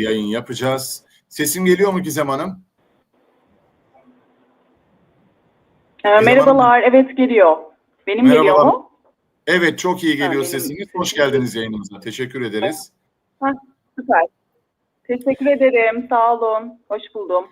yayın yapacağız. Sesim geliyor mu Gizem Hanım? Ee, Hanım. merhabalar, evet geliyor. Benim geliyor Merhabalar. mu? Evet çok iyi geliyor benim sesiniz. Hoş geldiniz yayınımıza. Teşekkür ederiz. Süper. Teşekkür ederim, sağ olun. Hoş buldum.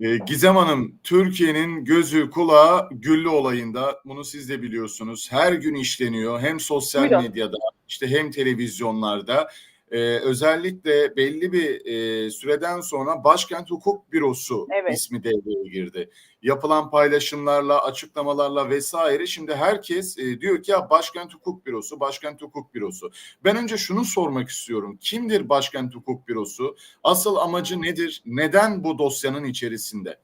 Ee, Gizem Hanım, Türkiye'nin gözü kulağı Güllü olayında. Bunu siz de biliyorsunuz. Her gün işleniyor. Hem sosyal Buyurun. medyada, işte hem televizyonlarda. Ee, özellikle belli bir e, süreden sonra Başkent Hukuk Bürosu Evet. ismi devreye girdi. Yapılan paylaşımlarla, açıklamalarla vesaire şimdi herkes e, diyor ki ya Başkent Hukuk Bürosu, Başkent Hukuk Bürosu. Ben önce şunu sormak istiyorum. Kimdir Başkent Hukuk Bürosu? Asıl amacı nedir? Neden bu dosyanın içerisinde?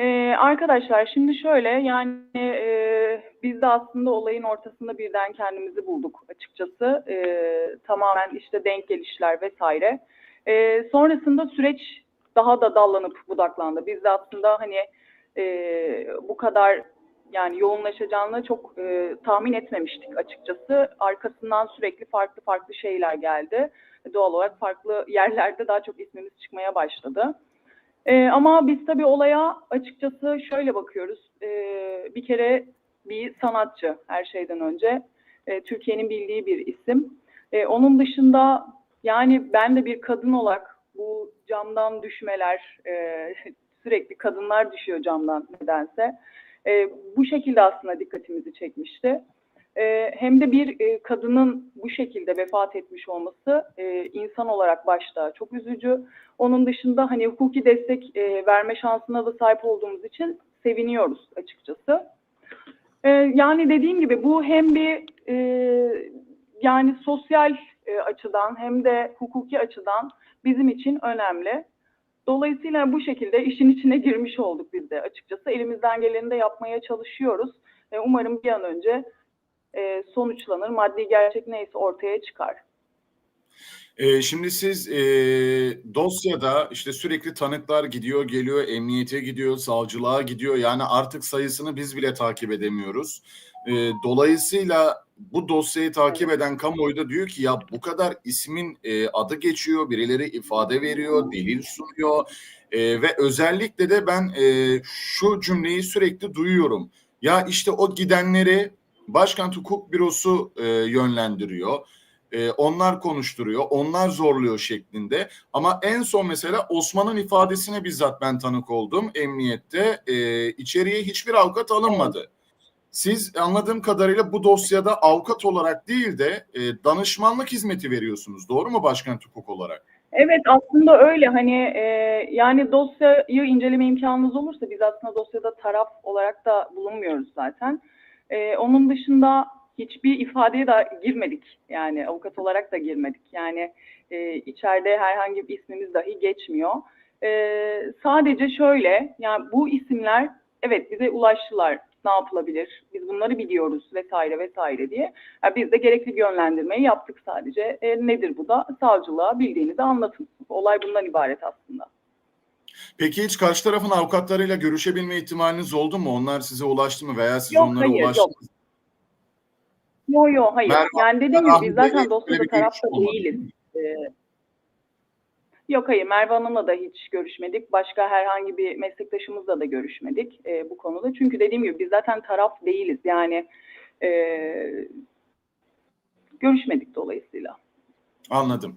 Ee, arkadaşlar şimdi şöyle yani e, biz de aslında olayın ortasında birden kendimizi bulduk açıkçası. Ee, tamamen işte denk gelişler vesaire. Ee, sonrasında süreç daha da dallanıp budaklandı. Biz de aslında hani e, bu kadar yani yoğunlaşacağını çok e, tahmin etmemiştik açıkçası. Arkasından sürekli farklı farklı şeyler geldi. Doğal olarak farklı yerlerde daha çok ismimiz çıkmaya başladı. Ee, ama biz tabii olaya açıkçası şöyle bakıyoruz. Ee, bir kere bir sanatçı her şeyden önce. Ee, Türkiye'nin bildiği bir isim. Ee, onun dışında yani ben de bir kadın olarak bu camdan düşmeler, e, sürekli kadınlar düşüyor camdan nedense. E, bu şekilde aslında dikkatimizi çekmişti. E, hem de bir e, kadının bu şekilde vefat etmiş olması e, insan olarak başta çok üzücü. Onun dışında hani hukuki destek e, verme şansına da sahip olduğumuz için seviniyoruz açıkçası. E, yani dediğim gibi bu hem bir yani sosyal açıdan hem de hukuki açıdan bizim için önemli. Dolayısıyla bu şekilde işin içine girmiş olduk biz de açıkçası. Elimizden geleni de yapmaya çalışıyoruz. Umarım bir an önce e, sonuçlanır. Maddi gerçek neyse ortaya çıkar. Ee, şimdi siz e, dosyada işte sürekli tanıklar gidiyor, geliyor, emniyete gidiyor, savcılığa gidiyor. Yani artık sayısını biz bile takip edemiyoruz. E, dolayısıyla bu dosyayı takip eden kamuoyu da diyor ki ya bu kadar ismin e, adı geçiyor, birileri ifade veriyor, delil sunuyor. E, ve özellikle de ben e, şu cümleyi sürekli duyuyorum. Ya işte o gidenleri Başkent Hukuk Bürosu e, yönlendiriyor. E, onlar konuşturuyor, onlar zorluyor şeklinde. Ama en son mesela Osman'ın ifadesine bizzat ben tanık oldum emniyette. E, içeriye hiçbir avukat alınmadı. Siz anladığım kadarıyla bu dosyada avukat olarak değil de e, danışmanlık hizmeti veriyorsunuz. Doğru mu Başkent Hukuk olarak? Evet aslında öyle hani e, yani dosyayı inceleme imkanınız olursa biz aslında dosyada taraf olarak da bulunmuyoruz zaten. E, onun dışında hiçbir ifadeye de girmedik yani avukat olarak da girmedik yani e, içeride herhangi bir ismimiz dahi geçmiyor. E, sadece şöyle yani bu isimler evet bize ulaştılar ne yapılabilir biz bunları biliyoruz vesaire vesaire diye. Yani biz de gerekli yönlendirmeyi yaptık sadece. E, nedir bu da? Savcılığa bildiğinizi anlatın. Olay bundan ibaret aslında. Peki hiç karşı tarafın avukatlarıyla görüşebilme ihtimaliniz oldu mu? Onlar size ulaştı mı veya siz Yok, onlara hayır, ulaştınız yok. Yo yo hayır. Merve yani dediğim gibi biz zaten dosyada tarafta değiliz. Ee, yok hayır Merve Hanım'la da hiç görüşmedik. Başka herhangi bir meslektaşımızla da görüşmedik e, bu konuda. Çünkü dediğim gibi biz zaten taraf değiliz. Yani e, görüşmedik dolayısıyla. Anladım.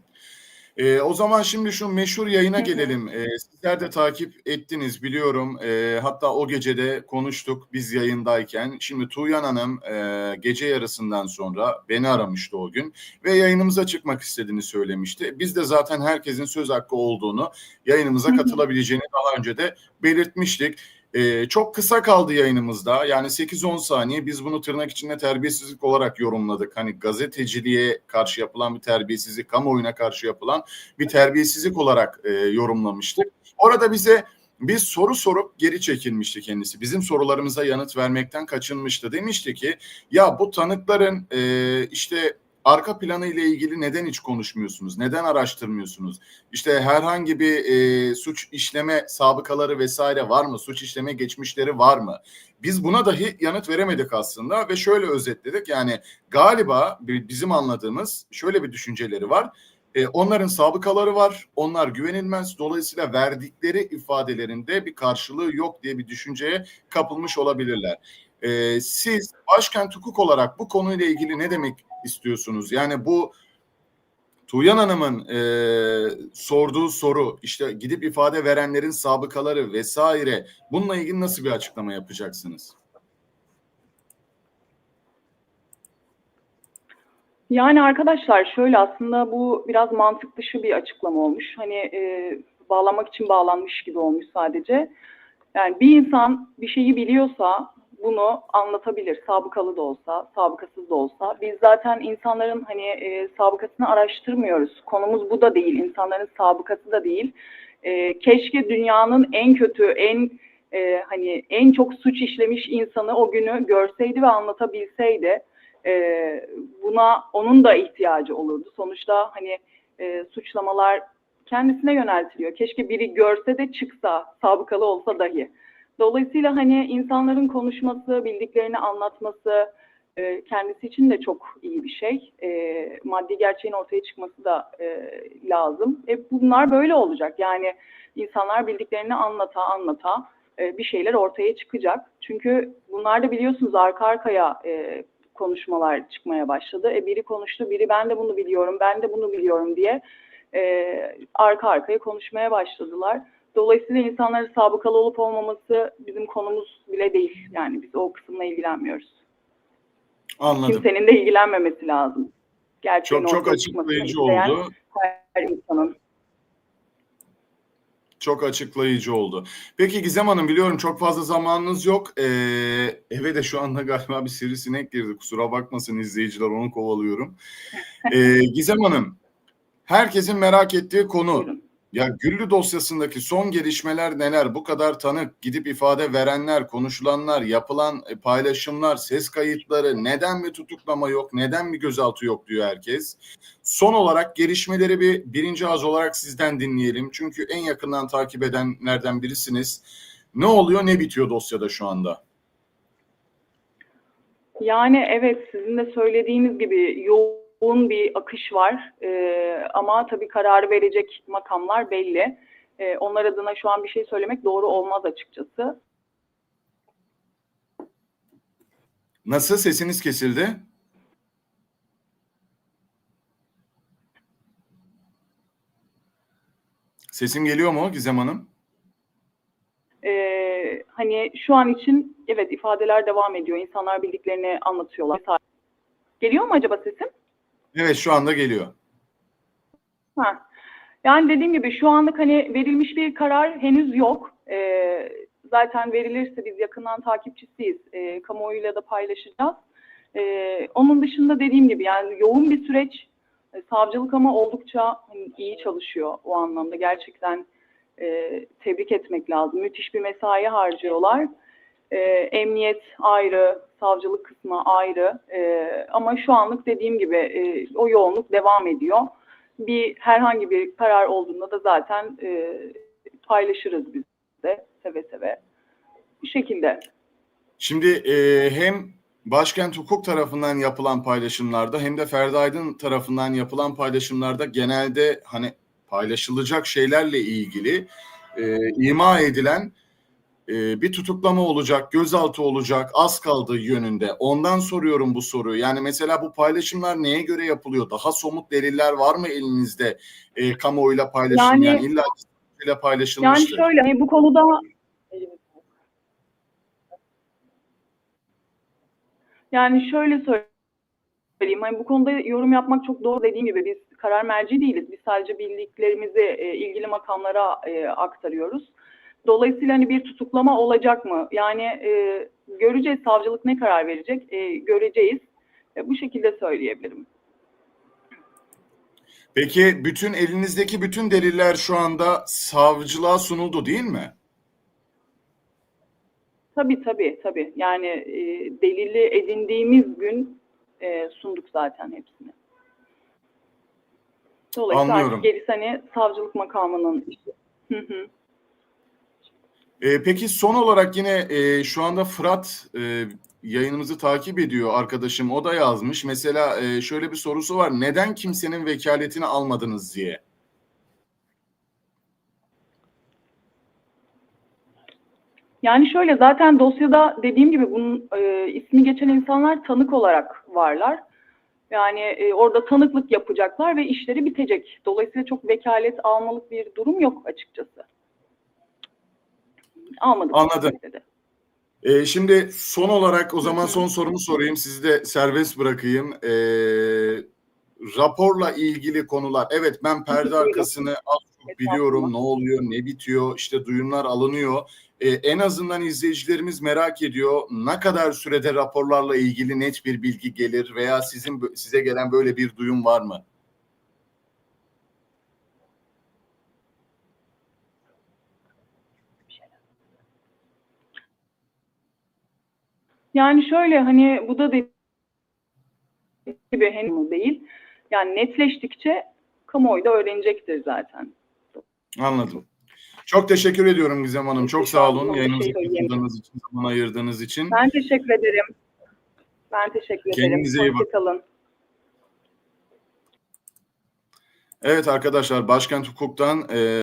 Ee, o zaman şimdi şu meşhur yayına gelelim. Ee, sizler de takip ettiniz biliyorum. Ee, hatta o gecede konuştuk biz yayındayken. Şimdi Tuğyan Hanım e, gece yarısından sonra beni aramıştı o gün ve yayınımıza çıkmak istediğini söylemişti. Biz de zaten herkesin söz hakkı olduğunu, yayınımıza katılabileceğini daha önce de belirtmiştik. Ee, çok kısa kaldı yayınımızda. Yani 8-10 saniye biz bunu tırnak içinde terbiyesizlik olarak yorumladık. Hani gazeteciliğe karşı yapılan bir terbiyesizlik, kamuoyuna karşı yapılan bir terbiyesizlik olarak e, yorumlamıştık. Orada bize bir soru sorup geri çekilmişti kendisi. Bizim sorularımıza yanıt vermekten kaçınmıştı. Demişti ki ya bu tanıkların e, işte arka planı ile ilgili neden hiç konuşmuyorsunuz? Neden araştırmıyorsunuz? İşte herhangi bir e, suç işleme sabıkaları vesaire var mı? Suç işleme geçmişleri var mı? Biz buna dahi yanıt veremedik aslında ve şöyle özetledik. Yani galiba bi- bizim anladığımız şöyle bir düşünceleri var. E, onların sabıkaları var. Onlar güvenilmez. Dolayısıyla verdikleri ifadelerinde bir karşılığı yok diye bir düşünceye kapılmış olabilirler. E, siz başkent hukuk olarak bu konuyla ilgili ne demek istiyorsunuz? Yani bu Tuğyan Hanım'ın e, sorduğu soru işte gidip ifade verenlerin sabıkaları vesaire bununla ilgili nasıl bir açıklama yapacaksınız? Yani arkadaşlar şöyle aslında bu biraz mantık dışı bir açıklama olmuş. Hani e, bağlamak için bağlanmış gibi olmuş sadece. Yani bir insan bir şeyi biliyorsa bunu anlatabilir. Sabıkalı da olsa, sabıkasız da olsa. Biz zaten insanların hani e, sabıkasını araştırmıyoruz. Konumuz bu da değil. İnsanların sabıkası da değil. E, keşke dünyanın en kötü, en e, hani en çok suç işlemiş insanı o günü görseydi ve anlatabilseydi. E, buna onun da ihtiyacı olurdu. Sonuçta hani e, suçlamalar kendisine yöneltiliyor. Keşke biri görse de çıksa, sabıkalı olsa dahi. Dolayısıyla hani insanların konuşması, bildiklerini anlatması e, kendisi için de çok iyi bir şey. E, maddi gerçeğin ortaya çıkması da e, lazım. E, bunlar böyle olacak. Yani insanlar bildiklerini anlata anlata e, bir şeyler ortaya çıkacak. Çünkü bunlar da biliyorsunuz arka arkaya e, konuşmalar çıkmaya başladı. E, biri konuştu, biri ben de bunu biliyorum, ben de bunu biliyorum diye e, arka arkaya konuşmaya başladılar. Dolayısıyla insanların sabıkalı olup olmaması bizim konumuz bile değil. Yani biz o kısımla ilgilenmiyoruz. Anladım. Kimsenin de ilgilenmemesi lazım. Gerçeğin Çok çok açıklayıcı oldu. Her insanın. Çok açıklayıcı oldu. Peki Gizem Hanım biliyorum çok fazla zamanınız yok. Ee, eve de şu anda galiba bir sivrisinek girdi. Kusura bakmasın izleyiciler onu kovalıyorum. Ee, Gizem Hanım herkesin merak ettiği konu. Buyurun. Ya Güllü dosyasındaki son gelişmeler neler? Bu kadar tanık, gidip ifade verenler, konuşulanlar, yapılan e, paylaşımlar, ses kayıtları, neden bir tutuklama yok, neden bir gözaltı yok diyor herkes. Son olarak gelişmeleri bir birinci ağız olarak sizden dinleyelim. Çünkü en yakından takip edenlerden birisiniz. Ne oluyor, ne bitiyor dosyada şu anda? Yani evet sizin de söylediğiniz gibi yoğun bir akış var. Ee, ama tabii kararı verecek makamlar belli. Ee, onlar adına şu an bir şey söylemek doğru olmaz açıkçası. Nasıl? Sesiniz kesildi. Sesim geliyor mu Gizem Hanım? Ee, hani şu an için evet ifadeler devam ediyor. İnsanlar bildiklerini anlatıyorlar. Geliyor mu acaba sesim? Evet şu anda geliyor. Ha. Yani dediğim gibi şu anlık hani verilmiş bir karar henüz yok. Ee, zaten verilirse biz yakından takipçisiyiz. Ee, kamuoyuyla da paylaşacağız. Ee, onun dışında dediğim gibi yani yoğun bir süreç. Ee, savcılık ama oldukça hani, iyi çalışıyor o anlamda. Gerçekten e, tebrik etmek lazım. Müthiş bir mesai harcıyorlar. Ee, emniyet ayrı, savcılık kısmı ayrı. Ee, ama şu anlık dediğim gibi e, o yoğunluk devam ediyor bir herhangi bir karar olduğunda da zaten e, paylaşırız biz de seve seve. Bu şekilde. Şimdi e, hem Başkent Hukuk tarafından yapılan paylaşımlarda hem de Ferdi Aydın tarafından yapılan paylaşımlarda genelde hani paylaşılacak şeylerle ilgili e, ima edilen e, bir tutuklama olacak, gözaltı olacak, az kaldığı yönünde. Ondan soruyorum bu soruyu. Yani mesela bu paylaşımlar neye göre yapılıyor? Daha somut deliller var mı elinizde e, kamuoyuyla paylaşım? Yani, Yani- illa ile Yani paylaşılmıştır. şöyle hani bu konuda yani şöyle söyleyeyim hani bu konuda yorum yapmak çok doğru dediğim gibi biz karar merci değiliz. Biz sadece bildiklerimizi e, ilgili makamlara e, aktarıyoruz. Dolayısıyla hani bir tutuklama olacak mı? Yani e, göreceğiz savcılık ne karar verecek? E, göreceğiz. E, bu şekilde söyleyebilirim. Peki bütün elinizdeki bütün deliller şu anda savcılığa sunuldu değil mi? Tabii tabii tabii. Yani e, delili edindiğimiz gün e, sunduk zaten hepsini. Dolayısıyla Anlıyorum. gerisi hani savcılık makamının işi. Hı hı. Ee, peki son olarak yine e, şu anda Fırat e, yayınımızı takip ediyor arkadaşım. O da yazmış. Mesela e, şöyle bir sorusu var. Neden kimsenin vekaletini almadınız diye. Yani şöyle zaten dosyada dediğim gibi bunun e, ismi geçen insanlar tanık olarak varlar. Yani e, orada tanıklık yapacaklar ve işleri bitecek. Dolayısıyla çok vekalet almalık bir durum yok açıkçası. Almadık. Anladım. kesinlikle de. Ee, şimdi son olarak o zaman son sorumu sorayım. Sizi de serbest bırakayım. Ee, raporla ilgili konular. Evet ben perde arkasını az çok biliyorum. Ne oluyor, ne bitiyor. İşte duyumlar alınıyor. Ee, en azından izleyicilerimiz merak ediyor. Ne kadar sürede raporlarla ilgili net bir bilgi gelir veya sizin size gelen böyle bir duyum var mı? Yani şöyle hani bu da gibi henüz değil. Yani netleştikçe kamuoyu da öğrenecektir zaten. Anladım. Çok teşekkür ediyorum Gizem Hanım. Çok sağ olun ederim. katıldığınız için, zaman ayırdığınız için. Ben teşekkür ederim. Ben teşekkür ederim. Kendinize iyi bakın. Evet arkadaşlar Başkent Hukuk'tan e,